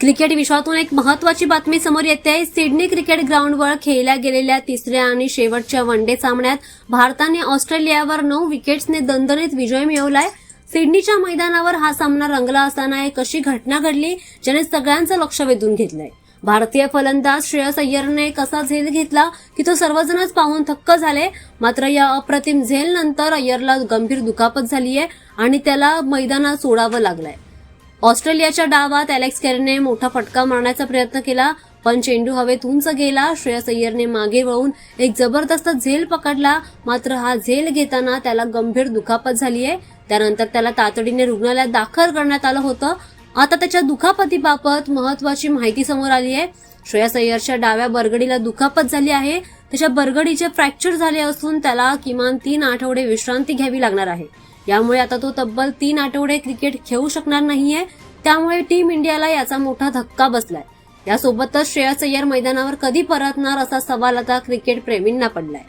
Cricket विश्वातून एक महत्वाची बातमी समोर येते. सिडनी क्रिकेट ग्राउंडवर खेळल्या गेलेल्या तिसऱ्या आणि शेवटच्या वनडे सामन्यात भारताने ऑस्ट्रेलियावर नऊ विकेट्सने दणदणीत विजय मिळवलाय. सिडनीच्या मैदानावर हा सामना रंगला असताना एक अशी घटना घडली ज्याने सगळ्यांचं लक्ष वेधून घेतलंय. भारतीय फलंदाज श्रेयस अय्यरने कसा झेल घेतला की तो सर्वजणच पाहून थक्क झाले. मात्र या अप्रतिम झेल नंतर अय्यरला गंभीर दुखापत झालीय आणि त्याला मैदानात सोडावं लागलंय. ऑस्ट्रेलियाच्या डावात अलेक्स केरने मोठा फटका मारण्याचा प्रयत्न केला पण चेंडू हवेत उंच गेला. श्रेयस अय्यरने मागे वळून एक जबरदस्त झेल पकडला. मात्र हा झेल घेताना त्याला गंभीर दुखापत झाली आहे त्यानंतर त्याला तातडीने रुग्णालयात दाखल करण्यात आलं होतं. आता त्याच्या दुखापतीबाबत महत्वाची माहिती समोर आली आहे श्रेयस अय्यरच्या डाव्या बरगडीला दुखापत झाली आहे. त्याच्या बरगडीचे फ्रॅक्चर झाले असून त्याला किमान तीन आठवडे विश्रांती घ्यावी लागणार आहे. यामुळे आता तो तब्बल तीन आठवडे क्रिकेट खेळू शकणार नाहीये. त्यामुळे टीम इंडियाला याचा मोठा धक्का बसलाय. यासोबतच श्रेयस अय्यर मैदानावर कधी परतणार असा सवाल आता क्रिकेट प्रेमींना पडलाय.